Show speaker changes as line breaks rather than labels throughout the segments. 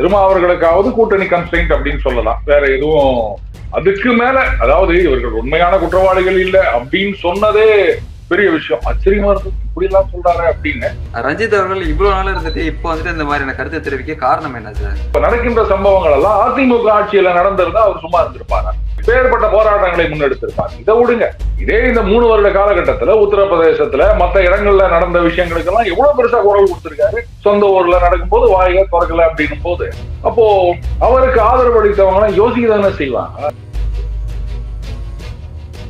திருமா அவர்களுக்காவது கூட்டணி கன்ஸ்டன்ட் அப்படின்னு சொல்லலாம். வேற எதுவும் அதுக்கு மேல அதாவது இவர்கள் உண்மையான குற்றவாளிகள் இல்ல அப்படின்னு சொன்னதே பெரிய விஷயம். ஆச்சரியமா இருக்கு இப்படி எல்லாம் சொல்றாரு அப்படின்னு.
ரஞ்சித் அவர்கள் இவ்வளவு நாள் இருந்துட்டு இப்போ வந்துட்டு இந்த மாதிரியான கருத்தை தெரிவிக்க காரணம் என்ன சார்?
இப்ப நடக்கின்ற சம்பவங்கள் எல்லாம் அதிமுக ஆட்சியில நடந்திருந்தா அவர் சும்மா இருந்திருப்பாரு? பேர்பட்ட போராட்டங்களை முன்னெடுத்திருப்பாங்க. இதை விடுங்க. இதே இந்த மூணு வருட காலகட்டத்துல உத்தரப்பிரதேசத்துல மத்த இடங்கள்ல நடந்த விஷயங்களுக்கு எல்லாம் எவ்வளவு பெருசா குரல் கொடுத்திருக்காரு? சொந்த ஊர்ல நடக்கும்போது வாயில திறக்கல அப்படின்னும் போது அப்போ அவருக்கு ஆதரவு அளித்தவங்க எல்லாம் யோசிக்க தானே செய்வாங்க.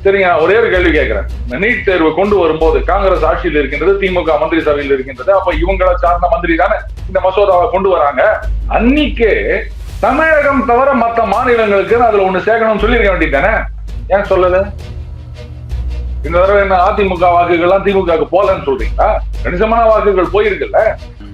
சரிங்க நான் ஒரே ஒரு கேள்வி கேட்கிறேன். நீட் தேர்வு கொண்டு வரும்போது காங்கிரஸ் ஆட்சியில் இருக்கின்றது திமுக மந்திரி சபையில் இருக்கின்றது. அப்ப இவங்களை சார்ந்த மந்திரி தானே இந்த மசோதாவை கொண்டு வராங்க. அன்னைக்கே தமிழகம் தவிர மற்ற மாநிலங்களுக்கு அதுல ஒண்ணு சேர்க்கணும்னு சொல்லியிருக்க வேண்டியது தானே ஏன் சொல்லல? இந்த தடவை என்ன அதிமுக வாக்குகள்லாம் திமுகவுக்கு போலன்னு சொல்றீங்களா? கணிசமான வாக்குகள் போயிருக்குல்ல.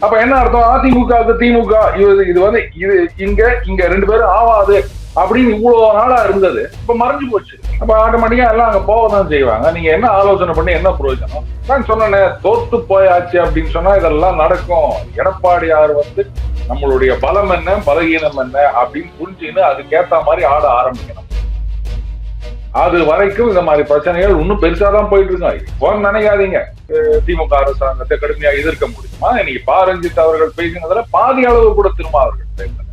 அப்ப என்ன அர்த்தம்? அதிமுகவுக்கு திமுக இது இது வந்து இது இங்க இங்க ரெண்டு பேரும் ஆவாது. அப்படின்னு இவ்வளவு நாளா இருந்தது. இப்ப மறைஞ்சு போச்சு. அப்ப ஆட்டோமேட்டிக்கா எல்லாம் அங்க போக தான் செய்வாங்க. நீங்க என்ன ஆலோசனை பண்ணி என்ன பிரயோஜனம்? நான் சொன்னேனே தோத்து போயாச்சு அப்படின்னு சொன்னா இதெல்லாம் நடக்கும். எடப்பாடியார் வந்து நம்மளுடைய பலம் என்ன பலகீனம் என்ன அப்படின்னு புரிஞ்சுன்னு அதுக்கேத்த மாதிரி ஆட ஆரம்பிக்கணும். அது வரைக்கும் இந்த மாதிரி பிரச்சனைகள் இன்னும் பெருசா தான் போயிட்டு இருக்காங்க இப்போ நினைக்காதீங்க. திமுக அரசாங்கத்தை கடுமையா எதிர்க்க முடியுமா? இன்னைக்கு பா ரஞ்சித் அவர்கள் பேசினதுல பாதி அளவு கூட திரும்ப அவர்கள் பேசினாங்க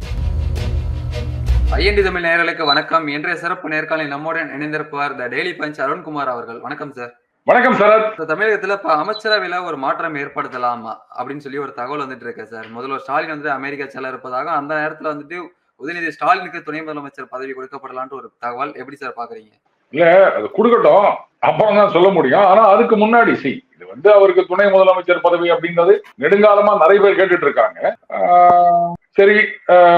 ஐஎன்டி தமிழ் நேயர்களுக்கு வணக்கம். இன்றைய சிறப்பு நேர்காணலில் நம்முடன் இணைந்திருப்பவர் த டெய்லி பஞ்ச் அருண்குமார் அவர்கள். வணக்கம் சார்
வணக்கம்
இப்ப தமிழகத்துல இப்ப அமைச்சரவையில ஒரு மாற்றம் ஏற்படுத்தலாம்? அப்படின்னு சொல்லி ஒரு தகவல் வந்துட்டு இருக்கு சார் முதல்வர் ஸ்டாலின் வந்து அமெரிக்கா செல்ல இருப்பதாக அந்த நேரத்துல வந்துட்டு உதயநிதி ஸ்டாலினுக்கு துணை முதலமைச்சர் பதவி கொடுக்கப்படலான்ட்டு ஒரு தகவல். எப்படி சார் பாக்குறீங்க?
இல்ல அது கொடுக்கட்டும். அப்புறம் தான் சொல்ல முடியும். ஆனா அதுக்கு முன்னாடி சி இது வந்து அவருக்கு துணை முதலமைச்சர் பதவி அப்படின்றது நெடுங்காலமா நிறைய பேர் கேட்டுட்டு இருக்காங்க. சரி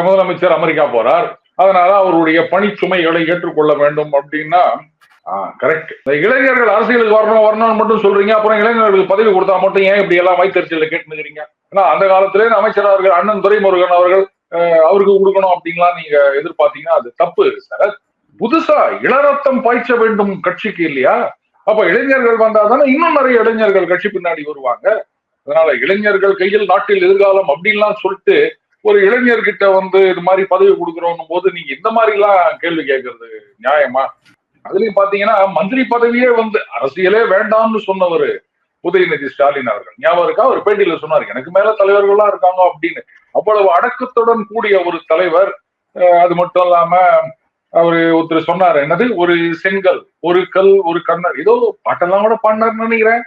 முதலமைச்சர் அமெரிக்கா போறார். அதனால அவருடைய பணிச்சுமைகளை ஏற்றுக்கொள்ள வேண்டும் அப்படின்னா கரெக்ட் இளைஞர்கள் அரசியலுக்கு வரணும் வரணும்னு மட்டும் சொல்றீங்க அப்புறம் இளைஞர்களுக்கு பதவி கொடுத்தா மட்டும் ஏன் இப்படி எல்லாம் வைத்தறிச்சல கேட்டுக்கிறீங்க ஏன்னா அந்த காலத்திலே அமைச்சர் அவர்கள் அண்ணன் துரைமுருகன் அவர்கள் அவருக்கு கொடுக்கணும் அப்படின்லாம் நீங்க எதிர்பார்த்தீங்கன்னா அது தப்பு சார் புதுசா இளரத்தம் பாய்ச்ச வேண்டும் கட்சிக்கு இல்லையா? அப்ப இளைஞர்கள் வந்தாதானே இன்னும் நிறைய இளைஞர்கள் கட்சி பின்னாடி வருவாங்க. அதனால இளைஞர்கள் கையில் நாட்டில் எதிர்காலம் அப்படின்லாம் சொல்லிட்டு ஒரு இளைஞர்கிட்ட வந்து இது மாதிரி பதவி கொடுக்குறோம் போது நீங்க இந்த மாதிரி எல்லாம் கேள்வி கேட்கறது நியாயமா? அதுலயும் பாத்தீங்கன்னா மந்திரி பதவியே வந்து அரசியலே வேண்டாம்னு சொன்னவர் உதயநிதி ஸ்டாலின் அவர்கள். ஞாபகம் இருக்கா? ஒரு பேட்டியில சொன்னார் எனக்கு மேல தலைவர்கள்லாம் இருக்காங்க அப்படின்னு. அவ்வளவு அடக்கத்துடன் கூடிய ஒரு தலைவர் அது மட்டும் இல்லாம அவரு ஒருத்தர் சொன்னாரு என்னது? ஒரு செங்கல் ஒரு கல் ஒரு கண்ணர். ஏதோ பாட்டெல்லாம் கூட பாடினார்னு நினைக்கிறேன்.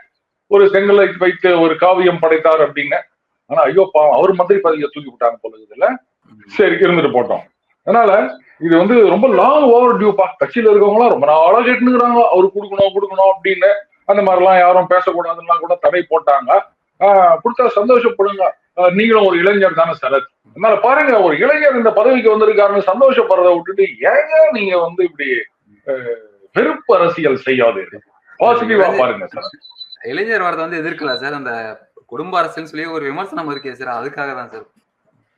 ஒரு செங்கலை வைத்து ஒரு காவியம் படைத்தார் அப்படின்னு. ஆனா ஐயோ பாவம் அவர் மந்திரி பதவியை தூக்கி விட்டாங்க போல இதுல சரி இருந்துட்டு போட்டோம். அதனால இது வந்து ரொம்ப லாங் ஓவர் டியூப்பா கட்சியில இருக்கவங்க எல்லாம் ரொம்ப நாளா கேட்டுக்கிறாங்க அவரு கொடுக்கணும் கொடுக்கணும் அப்படின்னு. அந்த மாதிரிலாம் யாரும் பேசக்கூடாதுன்னா கூட தடை போட்டாங்க. ஆஹ் கொடுத்தா சந்தோஷப்படுங்க. நீங்களும் ஒரு இளைஞர் தானே சரத். அதனால பாருங்க ஒரு இளைஞர் இந்த பதவிக்கு வந்திருக்காருன்னு சந்தோஷப்படுறதை விட்டுட்டு ஏங்க நீங்க வந்து இப்படி வெறுப்பு அரசியல் செய்யாது பாசிட்டிவா பாருங்க சார்
இளைஞர் வரதை வந்து எதிர்க்கல சார். அந்த குடும்ப அரசியல் சொல்லி ஒரு விமர்சனம் இருக்கே சார் அதுக்காக தான் சார்.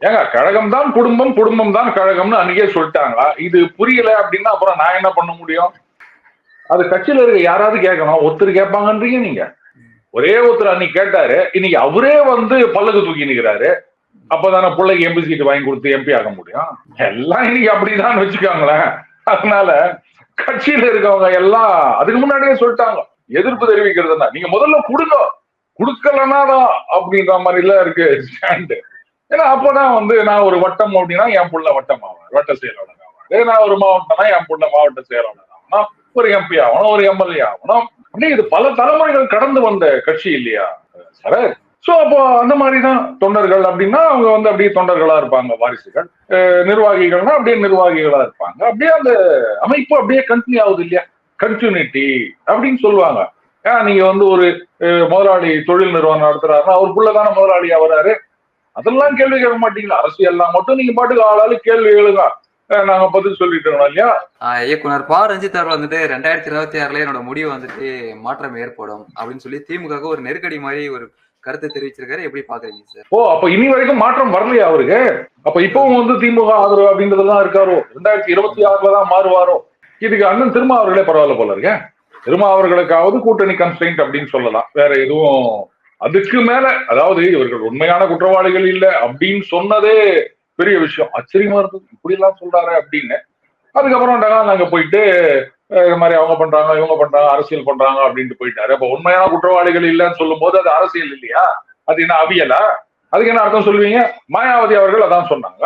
ஏங்க கழகம் தான் குடும்பம் குடும்பம் தான் கழகம்னு அன்னைக்கே சொல்லிட்டாங்க இது புரியல அப்படின்னா அப்புறம் நான் என்ன பண்ண முடியும்? அது கட்சியில இருக்க யாராவது கேட்கணும். ஒருத்தர் கேட்பாங்கன்றீங்க நீங்க. ஒரே ஒருத்தர் அன்னைக்கு கேட்டாரு. இன்னைக்கு அவரே வந்து பல்லக்கு தூக்கி நிக்கிறாரு. அப்பதானே பிள்ளைக்கு எம்பி சீட் வாங்கி கொடுத்து எம்பி ஆக முடியும்? எல்லாம் இன்னைக்கு அப்படிதான் வச்சுக்காங்களேன். அதனால கட்சியில இருக்கவங்க எல்லாம் அதுக்கு முன்னாடியே சொல்லிட்டாங்க. எதிர்ப்பு தெரிவிக்கிறதுனா நீங்க முதல்ல கொடுங்க. கொடுக்கலன்னா அப்படின்ற மாதிரி எல்லாம் இருக்கு. ஸ்டாண்டு ஏன்னா அப்பதான் வந்து நான் ஒரு வட்டம் அப்படின்னா என் புள்ள வட்டம் ஆவேன். வட்ட செயலாளர் ஆவேன். நான் ஒரு மாவட்டம்னா என் புள்ள மாவட்ட செயலாளர் ஆகணும் ஒரு எம்பி ஆகணும் ஒரு எம்எல்ஏ ஆகணும் அப்படியே இது பல தலைமுறைகள் கடந்து வந்த கட்சி இல்லையா? சார். சோ அப்போ அந்த மாதிரிதான் தொண்டர்கள் அப்படின்னா அவங்க வந்து அப்படியே தொண்டர்களா இருப்பாங்க வாரிசுகள். நிர்வாகிகள்னா அப்படியே நிர்வாகிகளா இருப்பாங்க. அப்படியே அந்த அமைப்பு அப்படியே கண்டினியூ ஆகுது இல்லையா? கண்டினியூட்டி அப்படின்னு சொல்லுவாங்க. ஏன் நீங்க வந்து ஒரு முதலாளி தொழில் நிறுவனம் நடத்துறாருன்னா அவர் புள்ள தானே முதலாளியா வராரு அதெல்லாம் கேள்வி கேட்க மாட்டீங்களா? அரசியல்லாம் மட்டும் நீங்க பாட்டுக்கு ஆளாளு கேள்வி அஹ், நாங்க பதில் சொல்லிட்டு இருக்கோம் இல்லையா
இயக்குனர் பா. ரஞ்சித் அவர்கள் வந்துட்டு ரெண்டாயிரத்தி இருபத்தி ஆறுல என்னோட முடிவு வந்துட்டு மாற்றம் ஏற்படும் அப்படின்னு சொல்லி திமுக ஒரு நெருக்கடி மாதிரி ஒரு கருத்து தெரிவிச்சிருக்காரு. எப்படி பாக்குறீங்க சார்?
ஓ அப்ப இனி வரைக்கும் மாற்றம் வரலையா அவருக்கு? அப்ப இப்பவும் வந்து திமுக ஆதரவு அப்படின்றதுதான் இருக்காரோ? ரெண்டாயிரத்தி இருபத்தி ஆறுல தான் மாறுவாரோ? இதுக்கு அண்ணன் திருமா அவர்களே பரவாயில்ல போல இருக்க. திருமாவர்களுக்காவது கூட்டணி கன்ஸ்டன்ட் அப்படின்னு சொல்லலாம். வேற எதுவும் அதுக்கு மேல அதாவது இவர்கள் உண்மையான குற்றவாளிகள் இல்ல அப்படின்னு சொன்னதே பெரிய விஷயம். ஆச்சரியமா இருந்தது. இப்படி எல்லாம் சொல்றாரு அப்படின்னு. அதுக்கப்புறம் நாங்க போயிட்டு இது மாதிரி அவங்க பண்றாங்க இவங்க பண்றாங்க அரசியல் பண்றாங்க அப்படின்ட்டு போயிட்டாரு. அப்ப உண்மையான குற்றவாளிகள் இல்லைன்னு சொல்லும் போது அது அரசியல் இல்லையா? அது என்ன அவியலா? அதுக்கு என்ன அர்த்தம் சொல்லுவீங்க? மாயாவதி அவர்கள் அதான் சொன்னாங்க.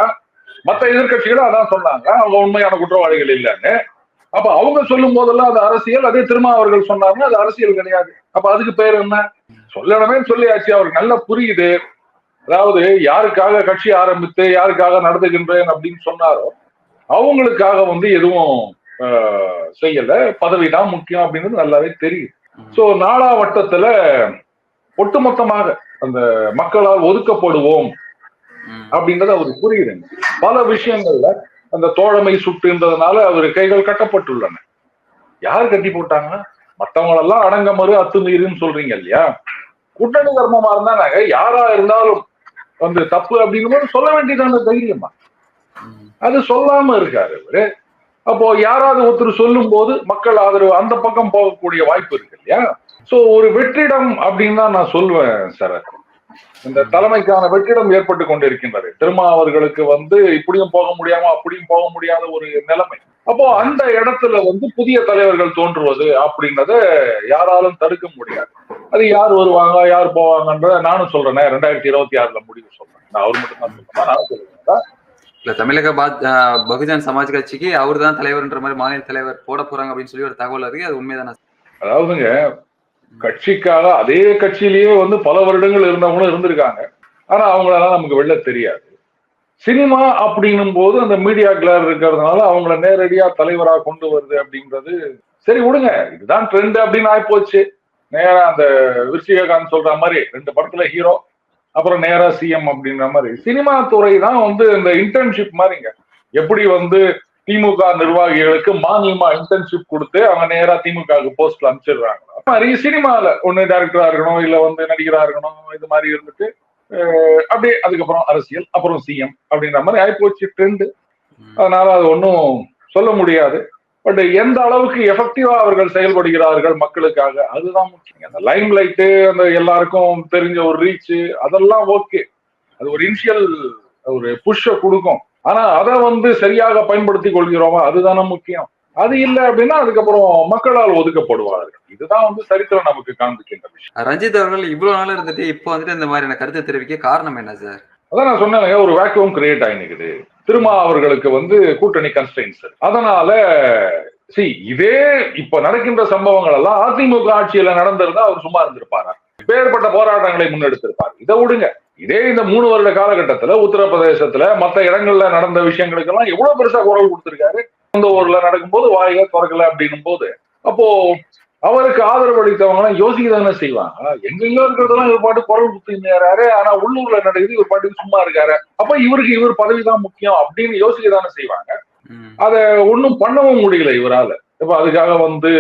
மத்த எதிர்க்கட்சிகளும் அதான் சொன்னாங்க. அவங்க உண்மையான குற்றவாளிகள் இல்லைன்னு. அப்ப அவங்க சொல்லும் போதெல்லாம் அது அரசியல் அதே திருமா அவர்கள் சொன்னாருன்னா அது அரசியல் கிடையாது. அப்ப அதுக்கு பேர் என்ன? சொல்லணுமே சொல்லியாச்சு. அவருக்கு நல்லா புரியுது. அதாவது யாருக்காக கட்சி ஆரம்பித்து யாருக்காக நடத்துகின்றேன் அப்படின்னு சொன்னாரோ அவங்களுக்காக வந்து எதுவும் ஆஹ், செய்யல. பதவி தான் முக்கியம் அப்படின்றது நல்லாவே தெரியும் சோ நாலா வட்டத்துல ஒட்டுமொத்தமாக அந்த மக்களால் ஒதுக்கப்படுவோம். அப்படின்றது அவருக்கு புரியுது பல விஷயங்கள்ல அந்த தோழமை சுட்டு இருந்ததுனால அவர் கைகள் கட்டப்பட்டுள்ளன. யார் கட்டி போட்டாங்க? மற்றவங்களெல்லாம் அடங்க மறு அத்துமீறுன்னு சொல்றீங்க இல்லையா? கூட்டணி தர்மமா இருந்தாங்க. யாரா இருந்தாலும் வந்து தப்பு அப்படிங்கும்போது சொல்ல வேண்டியதான தைரியமா? அது சொல்லாம இருக்காரு இவரு அப்போ யாராவது ஒருத்தர் சொல்லும் போது மக்கள் ஆதரவு அந்த பக்கம் போகக்கூடிய வாய்ப்பு இருக்கு இல்லையா? சோ ஒரு வெற்றிடம் அப்படின்னு தான் நான் சொல்லுவேன் சார் இந்த தலைமைக்கான வெற்றிடம் ஏற்பட்டு கொண்டிருக்கின்றது. திருமா அவர்களுக்கு வந்து இப்படியும் போக முடியாம அப்படியும் போக முடியாத ஒரு நிலைமை. அப்போ அந்த இடத்துல வந்து புதிய தலைவர்கள் தோன்றுவது அப்படின்றத யாராலும் தடுக்க முடியாது. அது யார் வருவாங்க யார் போவாங்கன்றத நானும் சொல்றேன் ரெண்டாயிரத்தி இருபத்தி ஆறுல முடிவு சொல்றேன். நான் அவர் மட்டும் தான் சொல்றேன் நானும் சொல்லுவேன்
இல்ல தமிழக பா- ஆஹ் பகுஜன் சமாஜ் கட்சிக்கு அவர் தான் தலைவர்ன்ற மாதிரி மாநில தலைவர் போட போறாங்க அப்படின்னு சொல்லி ஒரு தகவல் இருக்கு. அது உண்மைதானா?
அதாவதுங்க கட்சிக்காக அதே கட்சியிலேயே வந்து பல வருடங்கள் இருந்தவங்களும் இருந்திருக்காங்க. ஆனா அவங்களால நமக்கு வெளில தெரியாது. சினிமா அப்படின்னும் போது அந்த மீடியா கிளர் இருக்கிறதுனால அவங்கள நேரடியா தலைவரா கொண்டு வருது அப்படின்றது சரி விடுங்க இதுதான் ட்ரெண்ட் அப்படின்னு ஆயிப்போச்சு. நேரா அந்த விருச்சிககாந்த் சொல்ற மாதிரி ரெண்டு படத்துல ஹீரோ அப்புறம் நேரா சிஎம் அப்படின்ற மாதிரி. சினிமா துறை தான் வந்து இந்த இன்டர்ன்ஷிப் மாதிரிங்க. எப்படி வந்து திமுக நிர்வாகிகளுக்கு மானியமா இன்டர்ன்ஷிப் கொடுத்து அவங்க நேரா திமுகவுக்கு போஸ்ட்ல அனுப்பிச்சிடுறாங்க. மாதிரி சினிமால ஒண்ணு டைரக்டரா இருக்கணும் இல்ல வந்து நடிகரா இருக்கணும் இது மாதிரி இருந்துட்டு அப்படியே அதுக்கப்புறம் அரசியல் அப்புறம் சிஎம் அப்படின்ற மாதிரி ஆயிப்போச்சு ட்ரெண்ட். அதனால அது ஒன்றும் சொல்ல முடியாது. பட் எந்த அளவுக்கு எஃபெக்டிவா அவர்கள் செயல்படுகிறார்கள் மக்களுக்காக அதுதான் முக்கியம். அந்த லைம் லைட்டு அந்த எல்லாருக்கும் தெரிஞ்ச ஒரு ரீச் அதெல்லாம் ஓகே அது ஒரு இனிஷியல் ஒரு புஷ்ஷ கொடுக்கும். ஆனா அதை வந்து சரியாக பயன்படுத்தி கொள்கிறோமா? அதுதானே முக்கியம். அது இல்லை அப்படின்னா அதுக்கப்புறம் மக்களால் ஒதுக்கப்படுவார்கள். இதுதான் வந்து சரித்திரம் நமக்கு காண்பிக்கின்ற விஷயம்.
ரஞ்சித் அவர்கள் இவ்வளவு நாள் இருந்துட்டு இப்போ வந்துட்டு இந்த மாதிரியான கருத்து தெரிவிக்க காரணம் என்ன சார்?
அதான் நான் சொன்னேன் ஒரு வேக்குவம் கிரியேட் ஆயினுக்குது. திருமா அவர்களுக்கு வந்து கூட்டணி கன்ஸ்டன்ஸ் அதனால சி இதே இப்ப நடக்கின்ற சம்பவங்கள் எல்லாம் அதிமுக ஆட்சியில நடந்திருந்தா அவர் சும்மா இருந்திருப்பாரா? பேர்பட்ட போராட்டங்களை முன்னெடுத்திருப்பார். இதை விடுங்க. இதே இந்த மூணு வருட காலகட்டத்துல உத்தரப்பிரதேசத்துல மத்த இடங்கள்ல நடந்த விஷயங்களுக்கெல்லாம் எவ்வளவு பெருசா குரல் கொடுத்திருக்காரு? இந்த ஊர்ல நடக்கும்போது வாயில திறக்கல அப்படின்னும் போது அப்போ அவருக்கு ஆதரவு அளித்தவங்க எல்லாம் யோசிக்க தானே செய்வாங்க. எங்கெங்கோ இருக்கிறதெல்லாம் இவர் பாட்டு குரல் குத்துறாரு ஆனா உள்ளூர்ல நடக்குது இவர் பாட்டுக்கு சும்மா இருக்காரு. அப்ப இவருக்கு இவர் பதவிதான் முக்கியம் அப்படின்னு யோசிக்க தானே செய்வாங்க. அத ஒண்ணும் பண்ணவும் முடியல இவரால. இப்ப அதுக்காக வந்து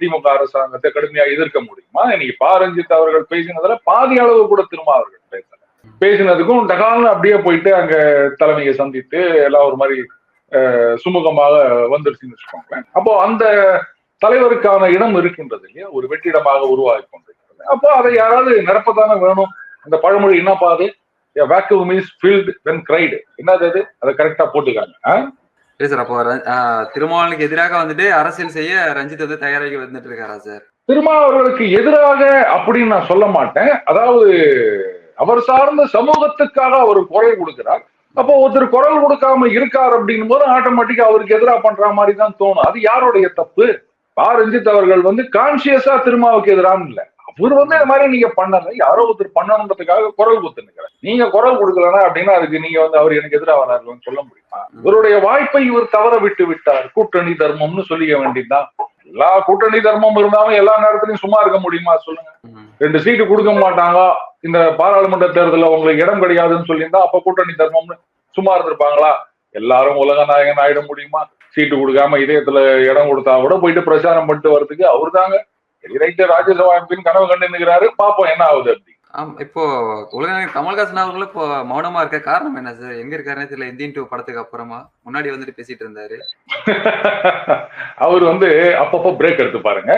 திமுக அரசாங்கத்தை கடுமையா எதிர்க்க முடியுமா? இன்னைக்கு பா. ரஞ்சித் அவர்கள் பேசினதுல பாதி அளவு கூட திரும்ப அவர்கள் பேசல. பேசினதுக்கும் டகால்னு அப்படியே போயிட்டு அங்க தலைமையை சந்தித்து எல்லாம் ஒரு மாதிரி சுமூகமாக வந்துருச்சுன்னு வச்சுக்கோங்களேன். அப்போ அந்த தலைவருக்கான இடம் இருக்கின்றது இல்லையா? ஒரு வெற்றிடமாக உருவாகி கொண்டிருக்கிறது. அப்போ அதை யாராவது நிரப்பதானே வேணும்? அந்த பழமொழி என்ன பாது vacuum is filled when cried என்னது அது? அதை கரெக்டா போட்டுக்காங்க.
இல்ல சார் அப்போ ர- எதிராக வந்துட்டு அரசியல் செய்ய ரஞ்சித் வந்து தயாராகி வந்துட்டு இருக்காரா சார்?
திருமாவளவர்களுக்கு எதிராக அப்படின்னு நான் சொல்ல மாட்டேன். அதாவது அவர் சார்ந்த சமூகத்துக்காக அவர் குரல் கொடுக்கிறார். அப்போ ஒருத்தர் குரல் கொடுக்காம இருக்கார் அப்படின்னும் போது ஆட்டோமேட்டிக்கா அவருக்கு எதிராக பண்ற மாதிரி தான் தோணும். அது யாருடைய தப்பு? பா ரஞ்சித் அவர்கள் வந்து கான்சியஸா திருமாவுக்கு எதிரான இல்லை. அவர் வந்து இந்த மாதிரி நீங்க பண்ணல. யாரோ ஒருத்தர் பண்ணணுன்றதுக்காக குரல் கொடுத்துருக்கிறார் நீங்க குரல் கொடுக்கலனா அப்படின்னா அதுக்கு நீங்க வந்து அவர் எனக்கு எதிராக வராருன்னு சொல்ல முடியுமா? இவருடைய வாய்ப்பை இவர் தவற விட்டு விட்டார். கூட்டணி தர்மம்னு சொல்லிக்க வேண்டியதுதான். எல்லா கூட்டணி தர்மம் இருந்தாலும் எல்லா நேரத்திலையும் சும்மா இருக்க முடியுமா? சொல்லுங்க. ரெண்டு சீட்டு கொடுக்க மாட்டாங்க. இந்த பாராளுமன்ற தேர்தலில் உங்களுக்கு இடம் கிடையாதுன்னு சொல்லியிருந்தா அப்ப கூட்டணி தர்மம்னு சும்மா இருந்திருப்பாங்களா? எல்லாரும் உலக நாயகன் ஆயிட முடியுமா? சீட்டு கொடுக்காம இதயத்துல இடம் கொடுத்தா கூட போயிட்டு பிரச்சாரம் பண்ணிட்டு வர்றதுக்கு அவர் தாங்க ரைட்டு ராஜ்யசபா எம்பின்னு கனவு கண்டுக்கிறாரு பாப்போம் என்ன ஆகுது அப்படி.
ஆம், இப்போ உலகநாயகன் கமல்ஹாசன் அவர்களும் இப்போ மௌனமா இருக்க காரணம் என்ன சார்? எங்க இருக்காருன்னு தெரியல. இந்தியன் டூ படத்துக்கு அப்புறமா முன்னாடி வந்துட்டு பேசிட்டு இருந்தாரு.
அவர் வந்து அப்பப்போ பிரேக் எடுத்து பாருங்க.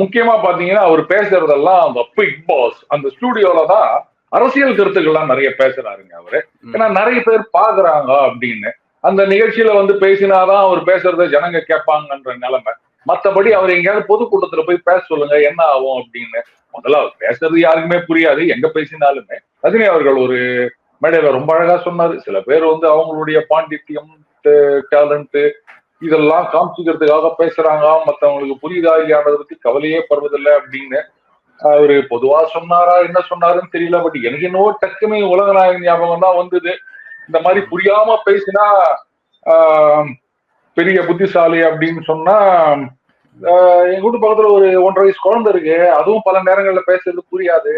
முக்கியமா பாத்தீங்கன்னா அவர் பேசுறதெல்லாம் அந்த பிக் பாஸ் அந்த ஸ்டூடியோல தான் அரசியல் கருத்துக்கள்லாம் நிறைய பேசுறாருங்க அவரு. ஏன்னா நிறைய பேர் பாக்குறாங்க அப்படின்னு. அந்த நிகழ்ச்சியில வந்து பேசினாதான் அவர் பேசுறத ஜனங்க கேட்பாங்கன்ற நிலைமை. மத்தபடி அவர் எங்கேயாவது பொதுக்கூட்டத்துல போய் பேச சொல்லுங்க என்ன ஆகும் அப்படின்னு. முதல்ல அவர் பேசுறது யாருக்குமே புரியாது எங்க பேசினாலுமே. ரஜினி அவர்கள் ஒரு மேடையில ரொம்ப அழகா சொன்னாரு. சில பேர் வந்து அவங்களுடைய பாண்டித்யம் டேலண்ட் இதெல்லாம் காமிச்சுக்கிறதுக்காக பேசுறாங்க. மத்தவங்களுக்கு புரியுதா இல்லையான்றதை பத்தி கவலையே படுவதில்லை அப்படின்னு அவரு பொதுவா சொன்னாரா என்ன சொன்னாருன்னு தெரியல. பட் எனக்கு என்னவோ டக்குமே உலகநாயகன் ஞாபகம் தான் வந்தது. இந்த மாதிரி புரியாம பேசினா ஆஹ், பெரிய புத்திசாலி அப்படின்னு சொன்னா எங்க வீட்டு பக்கத்துல ஒரு ஒன்றரை வயசு குழந்தை இருக்கு. அதுவும் பல நேரங்கள்ல பேசுறது புரியாது.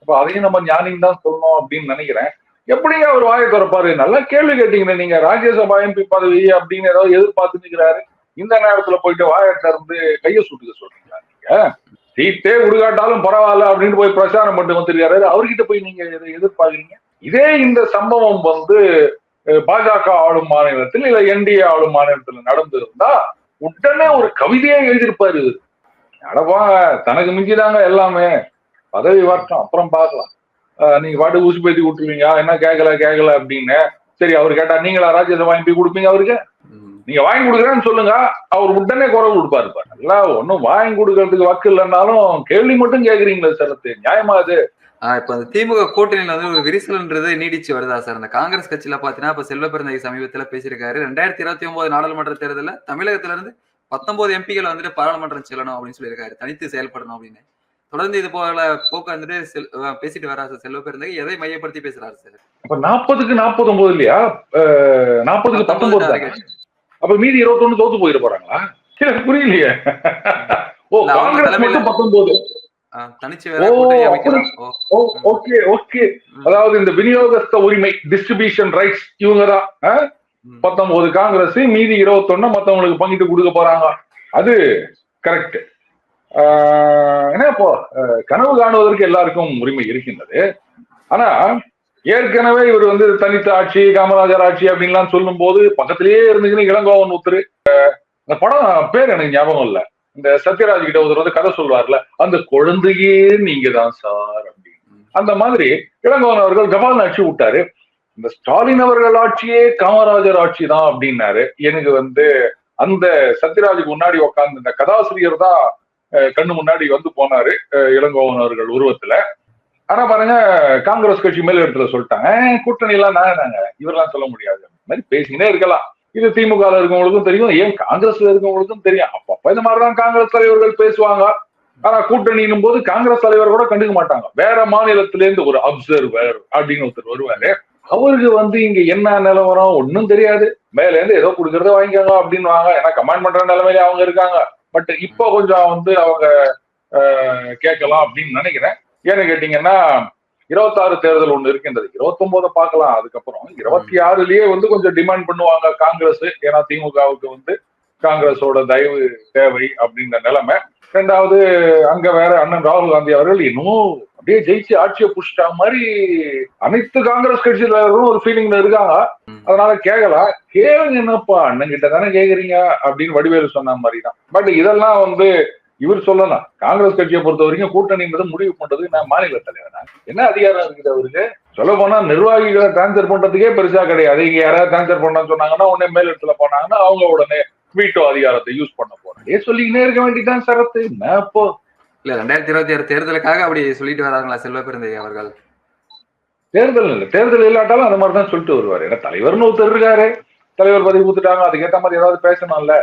அப்ப அதையும் நம்ம ஞானின்னு தான் சொல்லணும் அப்படின்னு நினைக்கிறேன். எப்படிங்க அவர் வாயை திறப்பாரு? நல்லா கேள்வி கேட்டீங்க நீங்க. ராஜ்யசபா எம்பி பதவி அப்படின்னு ஏதாவது எதிர்பார்த்து நிக்கிறாரு இந்த நேரத்துல போயிட்டு வாயை திறந்து கையை சுட்டுக்க சொல்றீங்களா நீங்க? சீட்டே உடுகாட்டாலும் பரவாயில்ல அப்படின்னு போய் பிரச்சாரம் பண்ணிட்டு வந்துருக்காரு அவர்கிட்ட போய் நீங்க எதை எதிர்பார்க்கறீங்க? இதே இந்த சம்பவம் வந்து பாஜக ஆளும் மாநிலத்தில் இல்ல என்டிஏ ஆளும் மாநிலத்தில் நடந்திருந்தா உடனே ஒரு கவிதையே எழுதியிருப்பாரு. அடவா தனக்கு மிஞ்சிதாங்க எல்லாமே. பதவி வரட்டும் அப்புறம் பார்க்கலாம். நீங்க பாட்டு ஊசி பேத்தி விட்டுருவீங்க என்ன கேட்கல கேட்கல அப்படின்னு. சரி அவர் கேட்டா நீங்களா ராஜ்யசபா எம்பி கொடுப்பீங்க அவருக்கு. நீங்க வாங்கி கொடுக்குறேன்னு சொல்லுங்க அவர் உடனே குரல் கொடுப்பாரு பாரு. நல்லா ஒன்னும் வாங்கி கொடுக்கறதுக்கு வக்கு இல்லைன்னாலும் கேள்வி மட்டும் கேக்குறீங்களே சரத்து நியாயமா அது?
இப்ப அந்த திமுக கூட்டணியில வந்து ஒரு விரிசல்ன்றது நீடிச்சு வருதா சார்? அந்த காங்கிரஸ் கட்சியில பாத்தீங்கன்னா இப்ப செல்வ பிறந்தகை சமீபத்துல பேசியிருக்காரு. ரெண்டாயிரத்தி இருபத்தி ஒன்பது நாடாளுமன்ற தேர்தல்ல தமிழகத்துல இருந்து பத்தொன்பது எம்பிகள் வந்துட்டு பாராளுமன்றம் செல்லணும் அப்படின்னு சொல்லியிருக்காரு. தனித்து செயல்படணும் அப்படின்னு. தொடர்ந்து இது போல போக்கு வந்துட்டு பேசிட்டு வராரு சார் செல்வ பிறந்தகை. எதை மையப்படுத்தி பேசுறாரு சார்?
அப்ப நாற்பதுக்கு நாற்பது ஒன்பது இல்லையா நாற்பதுக்கு பத்தொன்பது தானே? அப்ப மீதி இருபத்தொன்னு தோத்து போயிட போறாங்களா? புரியலையே. ஓ காங்கிரஸ் மட்டும் பத்தொன்பது. Okay okay. அதாவது இந்த விநியோகஸ்த உரிமை டிஸ்ட்ரிபியூஷன் ரைட்ஸ் இவங்க தான். பத்தொன்பது காங்கிரஸ் மீதி இருபத்தொன்னு மத்தவங்களுக்கு பங்கிட்டு கொடுக்க போறாங்க. அது கரெக்ட் ஏன்னா இப்போ கனவு காணுவதற்கு எல்லாருக்கும் உரிமை இருக்கின்றது. ஆனா ஏற்கனவே இவர் வந்து தனித்த ஆட்சி காமராஜர் ஆட்சி அப்படின்லாம் சொல்லும் போது பக்கத்திலேயே இருந்துச்சுன்னு இளங்கோவன் அஹ், அந்த படம் பேர் எனக்கு ஞாபகம் இல்ல. இந்த சத்யராஜ் கிட்ட ஒருத்தர் வந்து கதை சொல்வார்ல அந்த குழந்தையே நீங்க தான் சார் அப்படின்னு. அந்த மாதிரி இளங்கோவன் அவர்கள் கபால் ஆட்சி விட்டாரு. இந்த ஸ்டாலின் அவர்கள் ஆட்சியே காமராஜர் ஆட்சி தான் அப்படின்னாரு. எனக்கு வந்து அந்த சத்யராஜுக்கு முன்னாடி உட்கார்ந்து இந்த கதாசிரியர் தான் கண்ணு முன்னாடி வந்து போனாரு இளங்கோவன் அவர்கள் உருவத்துல. ஆனா பாருங்க காங்கிரஸ் கட்சி மேல இடத்துல சொல்லிட்டாங்க கூட்டணி எல்லாம் நாங்க நாங்க இவரெல்லாம் சொல்ல முடியாது. அந்த மாதிரி பேசினே இருக்கலாம். இது திமுக இருக்கவங்களுக்கும் தெரியும் ஏன் காங்கிரஸ்ல இருக்கவங்களுக்கும் தெரியும். அப்பப்ப இந்த மாதிரிதான் காங்கிரஸ் தலைவர்கள் பேசுவாங்க. ஆனா கூட்டணின்னும் போது காங்கிரஸ் தலைவர் கூட கண்டுக்க மாட்டாங்க. வேற மாநிலத்தில இருந்து ஒரு அப்சர்வர் அப்படின்னு ஒருத்தர் வருவாரு. அவருக்கு வந்து இங்க என்ன நிலவரம் ஒன்னும் தெரியாது. மேல இருந்து ஏதோ கொடுக்கறத வாங்கிக்கோங்க அப்படின்னு வாங்க. ஏன்னா கமாண்ட் பண்ற நிலைமையில அவங்க இருக்காங்க. பட் இப்போ கொஞ்சம் வந்து அவங்க கேட்கலாம் அப்படின்னு நினைக்கிறேன். ஏன்னு கேட்டீங்கன்னா இருபத்தாறு தேர்தல் ஒண்ணு இருக்கின்றது. இருபத்தொன்பதை பார்க்கலாம். அதுக்கப்புறம் இருபத்தி ஆறுலயே வந்து கொஞ்சம் டிமாண்ட் பண்ணுவாங்க காங்கிரஸ். ஏன்னா திமுகவுக்கு வந்து காங்கிரஸோட தயவு தேவை அப்படின்ற நிலைமை. ரெண்டாவது அங்க வேற அண்ணன் ராகுல் காந்தி அவர்கள் இன்னும் அப்படியே ஜெயிச்சு ஆட்சியை புடிச்சிட்டா மாதிரி அனைத்து காங்கிரஸ் கட்சியிலும் ஒரு ஃபீலிங்ல இருக்காங்க. அதனால கேட்கலாம் கேளுங்க என்னப்பா அண்ணன் கிட்ட தானே கேக்குறீங்க அப்படின்னு வடிவேலு சொன்ன மாதிரி தான் பட் இதெல்லாம் வந்து இவர் சொல்லலாம். காங்கிரஸ் கட்சியை பொறுத்த வரைக்கும் கூட்டணின்றது முடிவு பண்றது நான் மாநில தலைவரா? என்ன அதிகாரம் இருக்குது அவருக்கு? சொல்ல போனா நிர்வாகிகளை டிரான்ஸ்பர் பண்றதுக்கே பெருசா கிடையாது. இங்க யாராவது டிரான்ஸ்பர் பண்ண சொன்னாங்கன்னா உடனே மேல் இடத்துல போனாங்கன்னா அவங்க உடனே வீட்டோ அதிகாரத்தை யூஸ் பண்ண போறேன் சொல்லிக்கினே இருக்க வேண்டியதான் சரத்து? என்ன இப்போ
இல்ல ரெண்டாயிரத்தி இருபத்தி ஆறு தேர்தலுக்காக அப்படி சொல்லிட்டு வராங்களா செல்வ பிறந்தகை அவர்கள்?
தேர்தல் இல்லை. தேர்தல் இல்லாட்டாலும் அந்த மாதிரி தான் சொல்லிட்டு வருவாரு. ஏன்னா தலைவர்னு ஒருத்தர் இருக்காரு. தலைவர் பதவி கொடுத்துட்டாங்க. அதுக்கேற்ற மாதிரி ஏதாவது பேசணும்ல.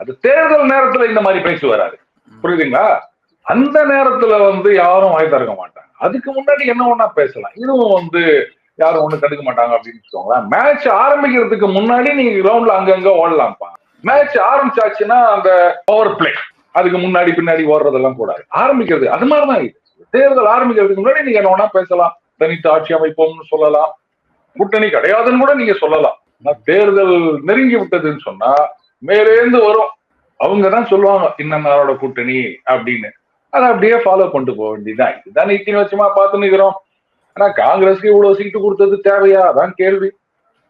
அது தேர்தல் நேரத்துல இந்த மாதிரி பேசி வராது புரியுதுங்களா? அந்த நேரத்துல வந்து யாரும் வாய் திறக்க மாட்டாங்க. அதுக்கு முன்னாடி என்ன ஒண்ணா பேசலாம்? இதுவும் வந்து யாரும் ஒண்ணு தடுக்க மாட்டாங்க அப்படின்னு வச்சுக்கோங்களேன். மேட்ச் ஆரம்பிக்கிறதுக்கு முன்னாடி நீங்க கிரவுண்ட்ல அங்கங்க ஓடலாம்ப்பா. மேட்ச் ஆரம்பிச்சாச்சுன்னா அந்த பவர் பிளே அதுக்கு முன்னாடி பின்னாடி ஓடுறதெல்லாம் கூடாது. ஆரம்பிக்கிறது அது மாதிரிதான் இது. தேர்தல் ஆரம்பிக்கிறதுக்கு முன்னாடி நீங்க என்ன வேணா பேசலாம். தனித்து ஆட்சி அமைப்போம்னு சொல்லலாம். கூட்டணி கிடையாதுன்னு கூட நீங்க சொல்லலாம். ஆனா தேர்தல் நெருங்கி விட்டதுன்னு சொன்னா மேலேந்து வரும். அவங்க தான் சொல்லுவாங்க இன்னன்னாரோட கூட்டணி அப்படின்னு. அதை அப்படியே ஃபாலோ பண்ணிட்டு போக வேண்டியதுதான். இதுதான் இத்தனை வருஷமா பார்த்துன்னு இருக்கிறோம். ஆனா காங்கிரஸ்க்கு இவ்வளவு சீட்டு கொடுத்தது தேவையா? அதான் கேள்வி.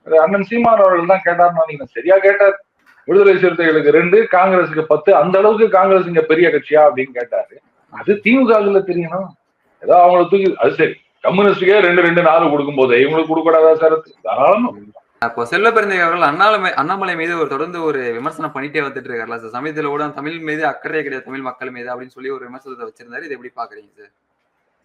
அண்ணன் சீமான் அவர்கள் தான் கேட்டார்னு நீங்க சரியா கேட்டார். விடுதலை சிறுத்தைகளுக்கு ரெண்டு காங்கிரஸுக்கு பத்து. அந்த அளவுக்கு காங்கிரஸ் இங்க பெரிய கட்சியா அப்படின்னு கேட்டாரு. அது திமுக தெரியணும். ஏதோ அவங்களை தூக்கி அது சரி. கம்யூனிஸ்டுக்கே ரெண்டு ரெண்டு நாலு கொடுக்கும்போது இவங்களுக்கு கொடுக்கூடாதா சார்? தாராளமா
அப்போ செல்வ பெருந்தை அவர்கள் அண்ணாமலை அண்ணாமலை மீது ஒரு தொடர்ந்து ஒரு விமர்சனம் பண்ணிட்டே வந்துட்டு இருக்காருல சார். சமயத்துல கூட தமிழ் மீது அக்கறை கிடையாது தமிழ் மக்கள் மீது அப்படின்னு சொல்லி ஒரு விமர்சனத்தை வச்சிருந்தாரு. இது எப்படி பாக்குறீங்க சார்?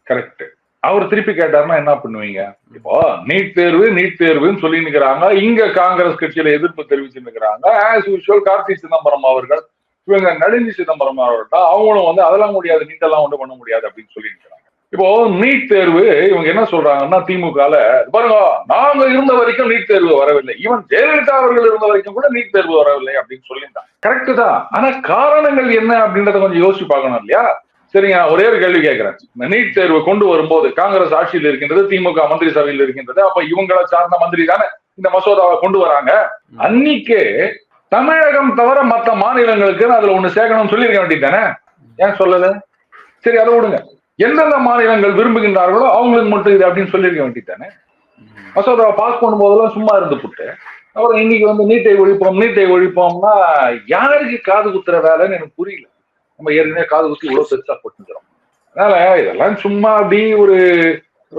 கரெக்ட் அவர் திருப்பி கேட்டாருன்னா என்ன பண்ணுவீங்க? இப்போ நீட் தேர்வு நீட் தேர்வுன்னு சொல்லி நிக்கிறாங்க. இங்க காங்கிரஸ் கட்சியில எதிர்ப்பு தெரிவிச்சு நிக்கிறாங்க. ஆஸ் யூஸ்வல் கார்த்தி சிதம்பரம் அவர்கள் இவங்க நளினி சிதம்பரம் அவர்கள்ட்ட அவங்களும் வந்து அதெல்லாம் முடியாது நீட்டெல்லாம் ஒன்றும் பண்ண முடியாது அப்படின்னு சொல்லி நிக்கிறாங்க. இப்போ நீட் தேர்வு இவங்க என்ன சொல்றாங்கன்னா திமுகல பாருங்க நாங்க இருந்த வரைக்கும் நீட் தேர்வு வரவில்லை. ஈவன் ஜெயலலிதா அவர்கள் இருந்த வரைக்கும் கூட நீட் தேர்வு வரவில்லை அப்படின்னு சொல்லியிருந்தாங்க. கரெக்ட் தான். ஆனா காரணங்கள் என்ன அப்படின்றத கொஞ்சம் யோசிச்சு பார்க்கணும் இல்லையா? சரிங்க ஒரே ஒரு கேள்வி கேட்கிறேன். இந்த நீட் தேர்வு கொண்டு வரும்போது காங்கிரஸ் ஆட்சியில் இருக்கின்றது திமுக மந்திரி சபையில் இருக்கின்றது அப்ப இவங்களை சார்ந்த மந்திரி தானே இந்த மசோதாவை கொண்டு வராங்க? அன்னைக்கே தமிழகம் தவிர மற்ற மாநிலங்களுக்கு அதுல ஒண்ணு சேர்க்கணும்னு சொல்லியிருக்க வேண்டியதானே ஏன் சொல்லல? சரி அதை விடுங்க. எந்தெந்த மாநிலங்கள் விரும்புகின்றார்களோ அவங்களுக்கு மட்டும் இது அப்படின்னு சொல்லியிருக்க வேண்டியதானே மசோதாவை பாஸ் பண்ணும்போதெல்லாம் சும்மா இருந்து புட்டு. அப்புறம் இன்னைக்கு வந்து நீட்டை ஒழிப்போம் நீட்டை ஒழிப்போம்னா யாருக்கு காது குத்துற வேலைன்னு எனக்கு புரியல. நம்ம ஏற்கனவே காது குத்தி இவ்வளவு பெருசா போட்டுக்கிறோம் அதனால இதெல்லாம் சும்மா அப்படி ஒரு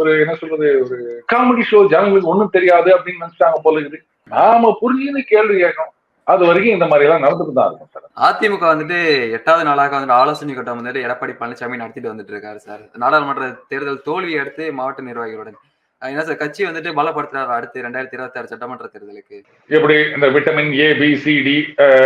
ஒரு என்ன சொல்றது ஒரு காமெடி ஷோ ஜனங்களுக்கு ஒண்ணும் தெரியாது அப்படின்னு நினைச்சிட்டாங்க போல இருக்குது. நாம புரிஞ்சுன்னு கேள்வி கேட்கணும். அது வரைக்கும் இந்த மாதிரி எல்லாம் நடந்துட்டு தான் இருக்கும் சார்.
அதிமுக வந்துட்டு எட்டாவது நாளாக வந்துட்டு ஆலோசனை கூட்டம் வந்துட்டு எடப்பாடி பழனிசாமி நடத்திட்டு வந்துட்டு இருக்காரு சார். நாடாளுமன்ற தேர்தல் தோல்வி அடுத்து மாவட்ட நிர்வாகிகளுடன் என்ன சார் கட்சி வந்துட்டு பலப்படுத்துறாரு அடுத்து ரெண்டாயிரத்தி இருபத்தி ஆறு சட்டமன்ற தேர்தலுக்கு.
எப்படி இந்த vitamin A B C D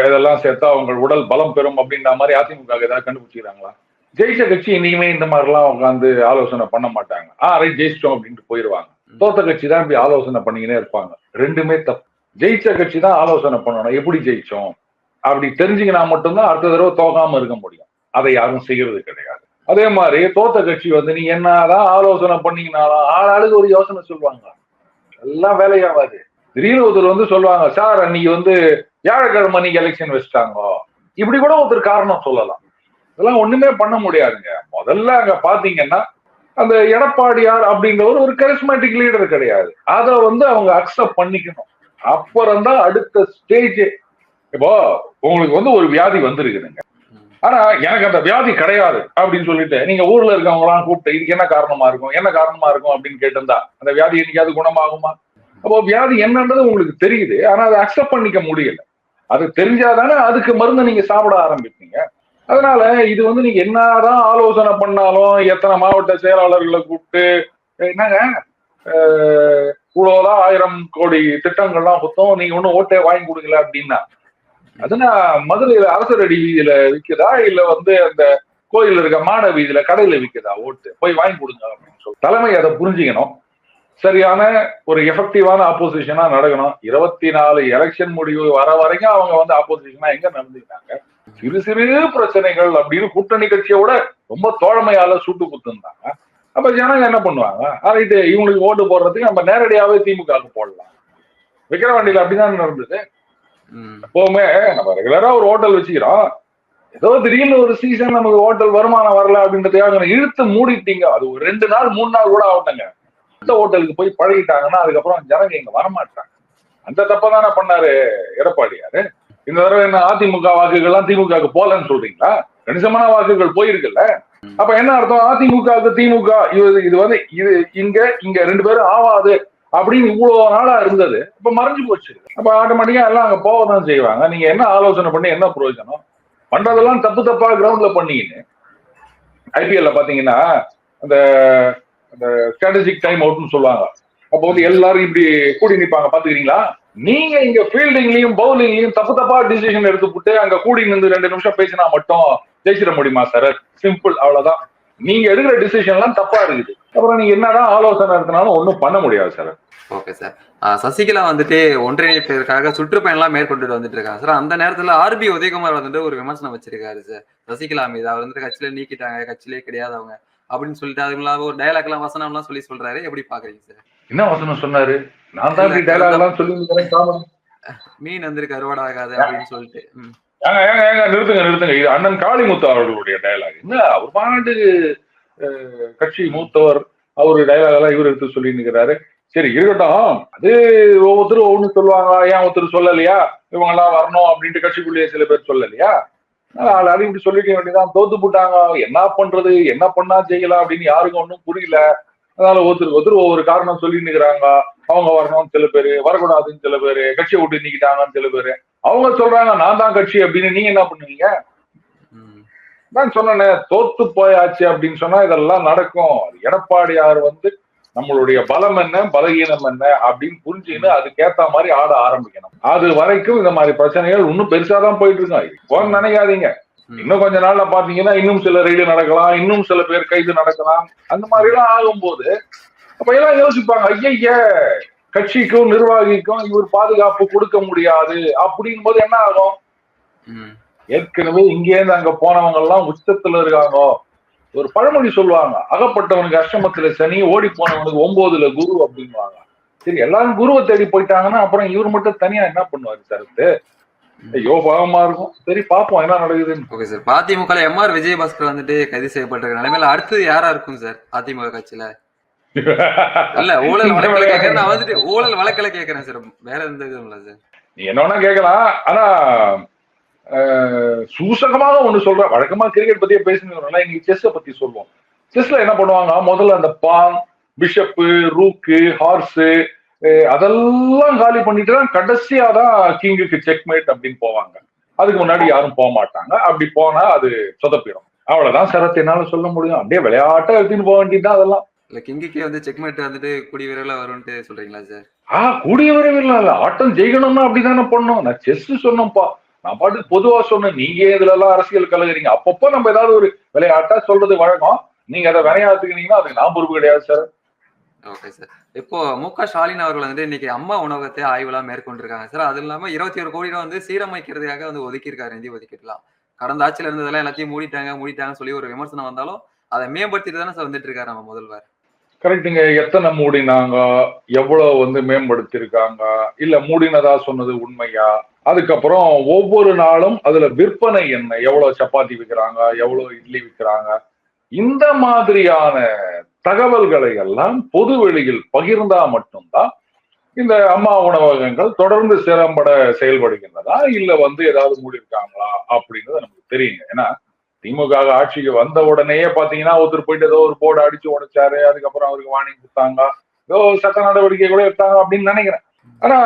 இதெல்லாம் சேர்த்தா அவங்க உடல் பலம் பெறும் அப்படின்ற மாதிரி அதிமுக ஏதாவது கண்டுபிடிச்சிக்கிறாங்களா? ஜெயிச்ச கட்சி இனிமே இந்த மாதிரிலாம் உட்காந்து ஆலோசனை பண்ண மாட்டாங்க. ஆ ரைட் ஜெயிச்சிட்டோம் அப்படின்ட்டு போயிருவாங்க. தோத்த கட்சி தான் இப்படி ஆலோசனை பண்ணிக்கினே இருப்பாங்க. ரெண்டுமே தப்பு. ஜெயிச்ச கட்சி தான் ஆலோசனை பண்ணணும். எப்படி ஜெயிச்சோம்? அப்படி தெரிஞ்சுக்கினா மட்டும்தான் அடுத்த தடவை தோக்காம இருக்க முடியும். அதை யாரும் செய்யறது கிடையாது. அதே மாதிரி தோத்த கட்சி வந்து நீ என்னதான் ஆலோசனை பண்ணீங்கனாலும் ஆளாளுக்கு ஒரு யோசனை சொல்லுவாங்க. எல்லாம் வேலையாவாது திடீர்னு ஒருத்தர் வந்து சொல்லுவாங்க சார் அன்னைக்கு வந்து வியாழக்கிழமை நீங்க எலெக்ஷன் வச்சுட்டாங்க. இப்படி கூட ஒருத்தர் காரணம் சொல்லலாம். இதெல்லாம் ஒண்ணுமே பண்ண முடியாதுங்க. முதல்ல அங்க பாத்தீங்கன்னா அந்த எடப்பாடியார் அப்படிங்கிற ஒரு கரிஸ்மேட்டிக் லீடர் கிடையாது. அதை வந்து அவங்க அக்செப்ட் பண்ணிக்கணும். அப்புறம் தான் அடுத்த ஸ்டேஜ் இப்போ உங்களுக்கு வந்து ஒரு வியாதி வந்திருக்குதுங்க. ஆனா எனக்கு அந்த வியாதி கிடையாது அப்படின்னு சொல்லிட்டு நீங்க ஊர்ல இருக்கவங்களாம் கூப்பிட்டு இதுக்கு என்ன காரணமா இருக்கும் என்ன காரணமா இருக்கும் அப்படின்னு கேட்டிருந்தா அந்த வியாதி என்னைக்காவது குணமாகுமா? அப்போ வியாதி என்னன்றது உங்களுக்கு தெரியுது. ஆனா அதை அக்செப்ட் பண்ணிக்க முடியல. அது தெரிஞ்சாதானே அதுக்கு மருந்து நீங்க சாப்பிட ஆரம்பிப்பீங்க. அதனால இது வந்து நீங்க என்னதான் ஆலோசனை பண்ணாலும் எத்தனை மாவட்ட செயலாளர்களை கூப்பிட்டு என்னங்க இவ்வளவுதான் ஆயிரம் கோடி திட்டங்கள்லாம் மொத்தம் நீங்க ஒன்னும் ஓட்டே வாங்கி கொடுக்கல அப்படின்னா. அதுனா மதுரையில அரசரடி வீதியில விக்குதா? இல்ல வந்து அந்த கோயில் இருக்க மாட வீதியில கடையில விக்குதா ஓட்டு? போய் வாங்கி கொடுங்க அப்படின்னு சொல்லி தலைமை அதை புரிஞ்சுக்கணும். சரியான ஒரு எஃபெக்டிவான ஆப்போசிஷனா நடக்கணும். இருபத்தி நாலு எலெக்ஷன் முடிவு வர வரைக்கும் அவங்க வந்து ஆப்போசிஷனா எங்க நடந்துக்கிட்டாங்க? சிறு சிறு பிரச்சனைகள் அப்படின்னு கூட்டணி கட்சியோட ரொம்ப தோழமையால சுட்டு குத்துருந்தாங்க அப்ப ஜனங்க என்ன பண்ணுவாங்க? ரைட்டு இவங்களுக்கு ஓட்டு போடுறதுக்கு நம்ம நேரடியாவே திமுகவுக்கு போடலாம். விக்கிரவாண்டியில அப்படிதான் நடந்தது. எப்பவுமே நம்ம ரெகுலரா ஒரு ஹோட்டல் வச்சுக்கிறோம். ஏதோ திடீர்னு ஒரு சீசன் நமக்கு ஹோட்டல் வருமானம் வரல அப்படின்றதுக்காக இழுத்து மூடிட்டீங்க. அது ஒரு ரெண்டு நாள் மூணு நாள் கூட ஆகட்டுங்க. அந்த ஹோட்டலுக்கு போய் பழகிட்டாங்கன்னா அதுக்கப்புறம் ஜனங்க இங்க வரமாட்டாங்க. அந்த தப்ப தானே பண்ணாரு எடப்பாடியாரு. இந்த தடவை என்ன அதிமுக வாக்குகள்லாம் திமுகவுக்கு போலன்னு சொல்றீங்களா? கணிசமான வாக்குகள் போயிருக்குல்ல. அப்ப என்ன அர்த்தம்? அதிமுக திமுக இது இது வந்து இது இங்க இங்க ரெண்டு பேரும் ஆவாது அப்படின்னு இவ்வளவு நாளா இருந்தது. இப்ப மறைஞ்சு போச்சு. அப்ப ஆட்டோமேட்டிக்கா எல்லாம் அங்க போகதான் செய்வாங்க. நீங்க என்ன ஆலோசனை பண்ணி என்ன பிரயோஜனம்? பண்றதெல்லாம் தப்பு தப்பா கிரவுண்ட்ல பண்ணீங்கன்னு ஐபிஎல்ல பாத்தீங்கன்னா அந்த அந்த ஸ்ட்ராட்டஜிக் டைம் அவுட்னு சொல்லுவாங்க. அப்போ வந்து எல்லாரும் இப்படி கூடி நிப்பாங்க. பாத்துக்கிறீங்களா? நீங்க இங்க ஃபீல்டிங்லயும் பவுலிங்லயும் தப்பு தப்பா டிசிஷன் எடுத்து போட்டு அங்க கூடி நின்று ரெண்டு நிமிஷம் பேசினா மட்டும் ஜெயிச்சிட முடியுமா சார் சிம்பிள் அவ்வளவுதான். நீங்க எடுக்கிற டிசிஷன் எல்லாம் தப்பா இருக்குது. அப்புறம் நீங்க என்னதான் ஆலோசனை எடுத்தினாலும் ஒண்ணும் பண்ண முடியாது சார்
ஓகே சார் சசிகலா வந்துட்டு ஒன்றிணைப்பதற்காக சுற்றுப்பயணம்லாம் மேற்கொண்டுட்டு வந்துட்டு இருக்காங்க சார் அந்த நேரத்துல ஆர்பி உதயகுமார் வந்துட்டு ஒரு விமர்சனம் வச்சிருக்காரு சார் சசிகலா மீது. அவர் வந்துட்டு கட்சியில நீக்கிட்டாங்க கட்சியிலே கிடையாது அவங்க அப்படின்னு சொல்லிட்டு அது இல்லாம ஒரு டயலாக் எல்லாம் வசனம் எல்லாம் சொல்லி சொல்றாரு. எப்படி பாக்குறீங்க சார்
என்ன வசனம் சொன்னாரு? நான் தான் டைலாக் எல்லாம் சொல்லி
மீன் வந்து கருவாடு ஆகாது அப்படின்னு சொல்லிட்டு.
ஏங்க ஏங்க ஏங்க நிறுத்துங்க நிறுத்துங்க. இது அண்ணன் காளிமுத்து அவர்களுடைய டயலாக் என்ன அவர் பாண்டு கட்சி மூத்தவர் அவரு டயலாக் எல்லாம் இவர் எடுத்து சொல்லி நிற்கிறாரு சரி இருக்கட்டும். அது ஒவ்வொருத்தரும் ஒவ்வொன்னு சொல்லுவாங்க. ஏன் ஒருத்தர் சொல்லலையா? இவங்க எல்லாம் வரணும் அப்படின்ட்டு கட்சிக்குள்ளேயே சில பேர் சொல்லலையா? எல்லாரும் இப்படி சொல்லிக்க வேண்டியதான் தோத்து போட்டாங்க. என்ன பண்றது? என்ன பண்ணா செய்யலாம் அப்படின்னு யாருக்கும் ஒன்றும் புரியல. அதனால ஒருத்தருக்கு ஒருத்தர் ஒவ்வொரு காரணம் சொல்லிட்டு இருக்கிறாங்க அவங்க வரணும்னு சில பேரு வரக்கூடாதுன்னு சில பேரு கட்சியை விட்டு நீக்கிட்டாங்கன்னு சில பேரு. அவங்க சொல்றாங்க நான் தான் கட்சி அப்படின்னு நீங்க என்ன பண்ணுவீங்க. நான் சொன்னேனே தோத்து போயாச்சு அப்படின்னு சொன்னா இதெல்லாம் நடக்கும். எடப்பாடியார் வந்து நம்மளுடைய பலம் என்ன பலகீனம் என்ன அப்படின்னு புரிஞ்சுன்னு அதுக்கேத்த மாதிரி ஆட ஆரம்பிக்கணும். அது வரைக்கும் இந்த மாதிரி பிரச்சனைகள் இன்னும் பெருசாதான் போயிட்டு இருக்காங்க இப்போ நினைக்காதீங்க. இன்னும் கொஞ்ச நாள்ல பாத்தீங்கன்னா இன்னும் சில ரெய்டு நடக்கலாம் இன்னும் சில பேர் கைது நடக்கலாம். அந்த மாதிரி எல்லாம் ஆகும்போது அப்ப எல்லாம் யோசிப்பாங்க ஐய கட்சிக்கும் நிர்வாகிக்கும் இவர் பாதுகாப்பு கொடுக்க முடியாது. அப்படின் போது என்ன ஆகும். ஏற்கனவே இங்கேருந்து அங்க போனவங்க எல்லாம் உச்சத்துல இருக்காங்க. ஒரு பழமொழி சொல்லுவாங்க அகப்பட்டவனுக்கு அஷ்டமத்துல சனி ஓடி போனவனுக்கு ஒன்பதுல குரு அப்படின்வாங்க சரி எல்லாரும் குருவை தேடி போயிட்டாங்கன்னா அப்புறம் இவர் மட்டும் தனியா என்ன பண்ணுவாரு சரத்து? ஐயோ பாவமா இருக்கும். சரி பாப்போம் என்ன நடக்குதுன்னு.
Okay sir. AIADMK MR Vijayabaskar வந்துட்டு கைது செய்யப்பட்டிருக்க நிலைமையில அடுத்தது யாரா இருக்கும் சார் அதிமுக கட்சியில? இல்ல ஊழல் வழக்கில கேக்குறேன். நான் வந்துட்டு ஊழல் வழக்கில கேக்குறேன் சார் வேற எந்த இதுவும் இல்ல சார்
நீ என்ன கேட்கலாம் ஆனா சூசகமாக ஒண்ணு சொல்றேன். வழக்கமா கிரிக்கெட் பத்தியே பேசினோம்னா இன்னைக்கு செஸ்ஸை பத்தி சொல்லுவோம் செஸ்ல என்ன பண்ணுவாங்க முதல்ல அந்த பான் பிஷப்பு ரூக்கு ஹார்ஸ் அதெல்லாம் காலி பண்ணிட்டு தான் கடைசியா தான் கிங்குக்கு செக்மேட் அப்படின்னு போவாங்க. அதுக்கு முன்னாடி யாரும் போக மாட்டாங்க. அப்படி போனா அது சொதப்பிடும். அவ்வளவுதான் சரத் என்னால சொல்ல முடியும். அப்படியே விளையாட்டா எடுத்துன்னு போக வேண்டியதுதான் அதெல்லாம்.
இல்ல கிங்குக்கே வந்து செக்மேட் வந்துட்டு கூடிய விரைவில் வரும்னு சொல்றீங்களா சார்
ஆ கூடிய விரைவில் இல்ல ஆட்டம் ஜெயிக்கணும்னா அப்படிதானே பண்ணோம் நான் செஸ் சொன்னேன்ப்பா. நான் பாட்டுக்கு பொதுவா சொன்னேன். நீங்க இதுல எல்லாம் அரசியல் கலகுறீங்க. அப்பப்போ நம்ம ஏதாவது ஒரு விளையாட்டா சொல்றது வழக்கம். நீங்க அதை விளையாட்டுக்கிறீங்கன்னா அதுக்கு நான் பொறுப்பு கிடையாது சார்
ஓகே சார் இப்போ மு க ஸ்டாலின் அவர்கள் வந்துட்டு இன்னைக்கு அம்மா உணவகத்தை ஆய்வுலாம் மேற்கொண்டிருக்காங்க சார் அது இல்லாம இருபத்தி ஒரு கோடி ரூபா வந்து சீரமைக்கிறதுக்காக வந்து ஒதுக்கியிருக்காரு நிதி ஒதுக்கிடலாம் கடந்த ஆட்சியில இருந்ததெல்லாம் எல்லாத்தையும் மூடிட்டாங்க மூடிட்டாங்கன்னு சொல்லி ஒரு விமர்சனம் வந்தாலும் அதை மேம்படுத்திட்டு தானே சார் வந்துட்டு இருக்காரு நம்ம முதல்வர்.
கரெக்டுங்க எத்தனை மூடினாங்க? எவ்வளவு வந்து மேம்படுத்தியிருக்காங்க இல்ல மூடினதா சொன்னது உண்மையா? அதுக்கப்புறம் ஒவ்வொரு நாளும் அதுல விற்பனை என்ன? எவ்வளவு சப்பாத்தி விற்கிறாங்க எவ்வளவு இட்லி விற்கிறாங்க இந்த மாதிரியான தகவல்களை எல்லாம் பொது வெளியில் பகிர்ந்தா மட்டும்தான் இந்த அம்மா உணவகங்கள் தொடர்ந்து சிறம்பட செயல்படுகின்றதா? இல்ல வந்து ஏதாவது மூடியிருக்காங்களா? அப்படின்றது நமக்கு தெரியுங்க. ஏன்னா திமுக ஆட்சிக்கு வந்த உடனேயே பாத்தீங்கன்னா ஒருத்தர் போயிட்டு ஏதோ ஒரு போர்டு அடிச்சு உடைச்சாரு அதுக்கப்புறம் அவருக்கு வார்னிங் கொடுத்தாங்க. ஏதோ சட்ட நடவடிக்கை கூட எடுத்தாங்க அப்படின்னு நினைக்கிறேன். ஆனா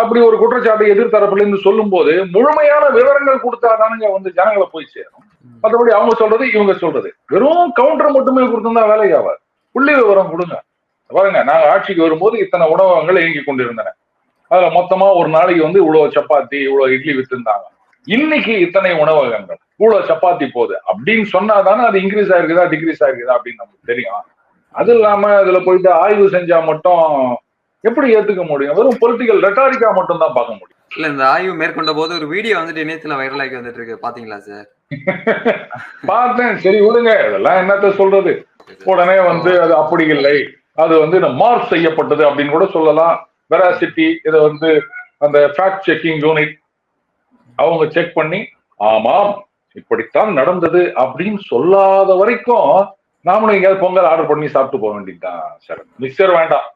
அப்படி ஒரு குற்றச்சாட்டு எதிர்த்தரப்புல இருந்து சொல்லும் போது முழுமையான விவரங்கள் கொடுத்தாதானுங்க வந்து ஜனங்களை போய் சேரும். மற்றபடி அவங்க சொல்றது இவங்க சொல்றது. வெறும் கவுண்டர் மட்டுமே கொடுத்திருந்தா வேலைக்கு ஆகாது. புள்ளி விவரம் கொடுங்க. பாருங்க நாங்க ஆட்சிக்கு வரும்போது இத்தனை உணவகங்கள் இயங்கி கொண்டிருந்தன. அதுல மொத்தமா ஒரு நாளைக்கு வந்து இவ்வளவு சப்பாத்தி இவ்வளவு இட்லி வித்துருந்தாங்க. இன்னைக்கு இத்தனை உணவகங்கள்? இவ்வளவு சப்பாத்தி போகுது அப்படின்னு சொன்னாதானே அது இன்க்ரீஸ் ஆயிருக்குதா டிக்ரீஸ் ஆயிருக்குதா அப்படின்னு நமக்கு தெரியும். அது இல்லாம அதுல போயிட்டு ஆய்வு செஞ்சா மட்டும் எப்படி ஏத்துக்க முடியும்? வெறும் பொலிட்டிக்கல் ரெட்டாரிக்கா மட்டும் தான் பார்க்க முடியும்.
இல்ல இந்த ஆய்வு மேற்கொண்ட போது ஒரு வீடியோ வந்துட்டு இணையத்துல வைரலாகி வந்துட்டு இருக்கு. பாத்தீங்களா சார்
பார்த்தேன். சரி விடுங்க. இதெல்லாம் என்னத்த சொல்றது? உடனே வந்து அது அப்படி இல்லை. அது வந்து மார்க் செய்யப்பட்டது அப்படின்னு கூட சொல்லலாம். வெராசிட்டி இதை வந்து அந்த ஃபேக்ட் செக்கிங் யூனிட் அவங்க செக் பண்ணி ஆமாம் இப்படித்தான் நடந்தது அப்படின்னு சொல்லாத வரைக்கும் நாமளும் எங்கேயாவது பொங்கல் ஆர்டர் பண்ணி சாப்பிட்டு போக வேண்டியதுதான் சார் மிக்சர் வேண்டாம்.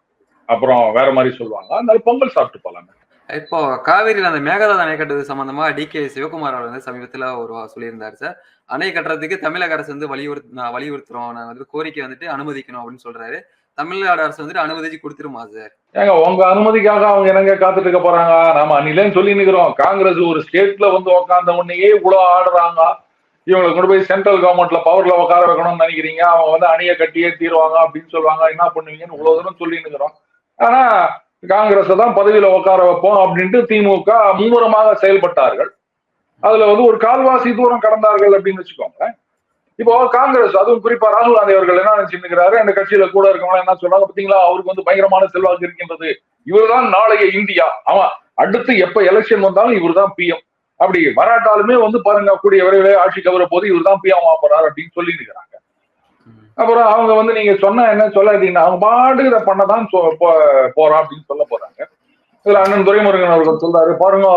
அப்புறம் வேற மாதிரி சொல்லுவாங்க அதனால பொங்கல் சாப்பிட்டு போலாமே.
இப்போ காவேரியில் அந்த மேகதாது அணை கட்டுறது சம்பந்தமா டி கே சிவகுமார் அவர் வந்து சமீபத்தில் ஒரு சொல்லியிருந்தார் சார் அணை கட்டுறதுக்கு தமிழக அரசு வந்து வலியுறுத்தி வலியுறுத்துறோம். நாங்கள் வந்து கோரிக்கை வந்துட்டு அனுமதிக்கணும் அப்படின்னு சொல்றாரு. தமிழ்நாடு அரசு வந்துட்டு அனுமதிச்சு கொடுத்துருமா சார்
ஏங்க உங்க அனுமதிக்காக அவங்க என்னங்க காத்துட்டு இருக்க போறாங்க? நாம அன்னிலேன்னு சொல்லி நிக்கிறோம். காங்கிரஸ் ஒரு ஸ்டேட்ல வந்து உக்காந்த உடனேயே இவ்வளவு ஆடுறாங்க. இவங்களை கொண்டு போய் சென்ட்ரல் கவர்மெண்ட்ல பவர்ல உட்கார வைக்கணும்னு நினைக்கிறீங்க. அவங்க வந்து அணியை கட்டியே தீருவாங்க அப்படின்னு சொல்லுவாங்க. என்ன பண்ணுவீங்கன்னு இவ்வளவு தூரம் சொல்லி நிக்கிறோம். ஆனா காங்கிரஸ் தான் பதவியில உட்கார வைப்போம் அப்படின்ட்டு திமுக மும்முரமாக செயல்பட்டார்கள். அதுல வந்து ஒரு கால்வாசி தூரம் கடந்தார்கள் அப்படின்னு வச்சுக்கோங்க இப்போ காங்கிரஸ் அதுவும் குறிப்பா ராகுல் காந்தி அவர்கள் என்ன நினைச்சிருக்கிறாரு? அந்த கட்சியில கூட இருக்கவங்க என்ன சொல்றாங்க? பாத்தீங்களா அவருக்கு வந்து பயங்கரமான செல்வாக்கு இருக்கின்றது. இவர்தான் நாளைய இந்தியா. ஆமா அடுத்து எப்ப எலெக்ஷன் வந்தாலும் இவர்தான் பிஎம் அப்படி வராட்டாலுமே வந்து பாருங்க கூடிய விரைவில் ஆட்சி கவர போது இவர்தான் பிஎம் போறாரு அப்படின்னு சொல்லி இருக்கிறாங்க அப்புறம் அவங்க வந்து நீங்க சொன்னா என்ன சொல்லாதீங்கன்னா அவங்க பாட்டுக்கு இதை பண்ணதான் சொ- போ- அப்படின்னு சொல்ல போறாங்க. இதுல அண்ணன் துரைமுருகன் அவர்கள் சொல்றாரு பாருங்க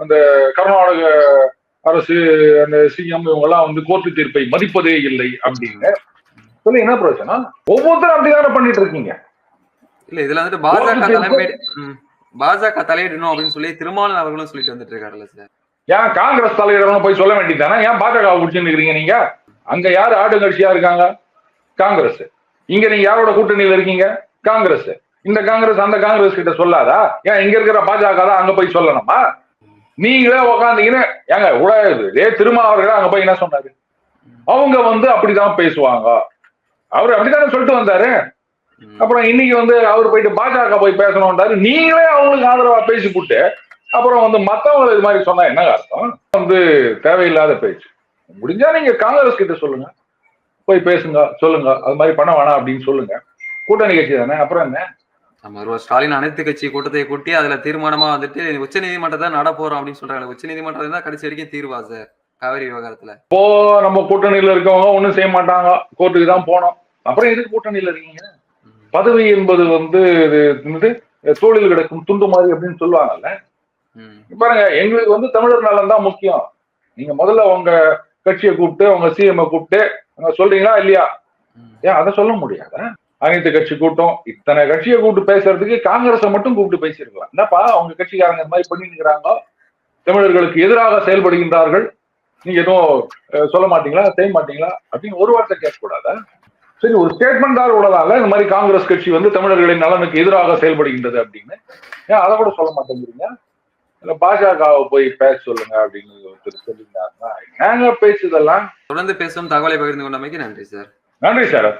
அந்த கர்நாடக அரசு அந்த சிஎம் இவங்க எல்லாம் வந்து கோர்ட்டு தீர்ப்பை மதிப்பதே இல்லை அப்படின்னு. சொல்லி என்ன பிரச்சனை ஒவ்வொருத்தரும் அப்படிதானே பண்ணிட்டு இருக்கீங்க?
இல்ல இதுல வந்துட்டு பாஜக பாஜக தலையிடணும் அப்படின்னு சொல்லி திருமாவளவன் அவர்களும் சொல்லிட்டு வந்துட்டு இருக்காருல்ல சார்.
ஏன் காங்கிரஸ் தலைவர்கள் போய் சொல்ல வேண்டியதானே ஏன் பாஜக பிடிச்சுன்னு இருக்கிறீங்க நீங்க? அங்க யாரு ஆளுங்கட்சியா இருக்காங்க? காங்கிரஸ். இங்க நீங்க யாரோட கூட்டணியில இருக்கீங்க? காங்கிரஸ். இந்த காங்கிரஸ் அந்த காங்கிரஸ் கிட்ட சொல்லாதா? ஏன் இங்க இருக்கிற பாஜக தான் அங்க போய் சொல்லணுமா? நீங்களே உக்காந்தீங்கன்னு ஏங்க உலகது ஏ திருமாவர்கள் அங்க போய் என்ன சொன்னாரு? அவங்க வந்து அப்படிதான் பேசுவாங்க. அவர் அப்படித்தானே சொல்லிட்டு வந்தாரு? அப்புறம் இன்னைக்கு வந்து அவர் போயிட்டு பாஜக போய் பேசணும்ன்றாரு. நீங்களே அவங்களுக்கு ஆதரவா பேசி போட்டு அப்புறம் வந்து மத்தவங்களை இது மாதிரி சொன்னா என்ன அர்த்தம்? வந்து தேவையில்லாத பேச்சு. முடிஞ்சா நீங்க காங்கிரஸ் கிட்ட சொல்லுங்க. போய் பேசுங்க சொல்லுங்க. அது மாதிரி பண்ண வேணாம் அப்படின்னு சொல்லுங்க. கூட்டணி கட்சி தானே அப்புறம் என்ன?
நம்ம ஸ்டாலின் அனைத்து கட்சி கூட்டத்தை கூட்டி அதுல தீர்மானமா வந்துட்டு உச்ச நீதிமன்றத்தை நட போறோம் அப்படின்னு சொல்றாங்க. உச்ச நீதிமன்றம் தான் கடைசி வரைக்கும் தீர்வா சார்? காவிரி விவகாரத்துல.
இப்போ நம்ம கூட்டணியில இருக்கவங்க ஒண்ணும் செய்ய மாட்டாங்க. கோர்ட்டுக்கு தான் போனோம். அப்புறம் எதுக்கு கூட்டணியில இருக்கீங்க. பதவி என்பது வந்து இது தோளில் கிடக்கும் துண்டு மாதிரி அப்படின்னு சொல்லுவாங்கல்ல. பாருங்க எங்களுக்கு வந்து தமிழர் நலன் தான் முக்கியம். நீங்க முதல்ல உங்க கட்சியை கூப்பிட்டு உங்க சிஎம் கூப்பிட்டு சொல்றீங்களா இல்லையா. ஏன் அதை சொல்ல முடியாதா? அனைத்து கட்சி கூட்டம் இத்தனை கட்சியை கூப்பிட்டு பேசுறதுக்கு காங்கிரஸை மட்டும் கூப்பிட்டு பேசியிருக்கலாம். என்னப்பா அவங்க கட்சிக்காரங்க இந்த மாதிரி பண்ணிட்டு இருக்கிறாங்க தமிழர்களுக்கு எதிராக செயல்படுகின்றார்கள். நீங்க எதுவும் சொல்ல மாட்டீங்களா? செய்ய மாட்டீங்களா? அப்படின்னு ஒரு வார்த்தை கேட்கக்கூடாதா? சரி ஒரு ஸ்டேட்மெண்ட் தான் விடலாம்ல இந்த மாதிரி காங்கிரஸ் கட்சி வந்து தமிழர்களின் நலனுக்கு எதிராக செயல்படுகின்றது அப்படின்னு. ஏன் அதை கூட சொல்ல மாட்டேங்கிறீங்க? இல்ல பாஜகவை போய் பேச சொல்லுங்க அப்படின்னு ஒருத்தர் சொல்லியிருந்தாருன்னா என்னங்க பேச்சு இதெல்லாம்
தொடர்ந்து பேசும் தகவலை பகிர்ந்து கொண்டமைக்கு நன்றி சார்.
நன்றி சார்.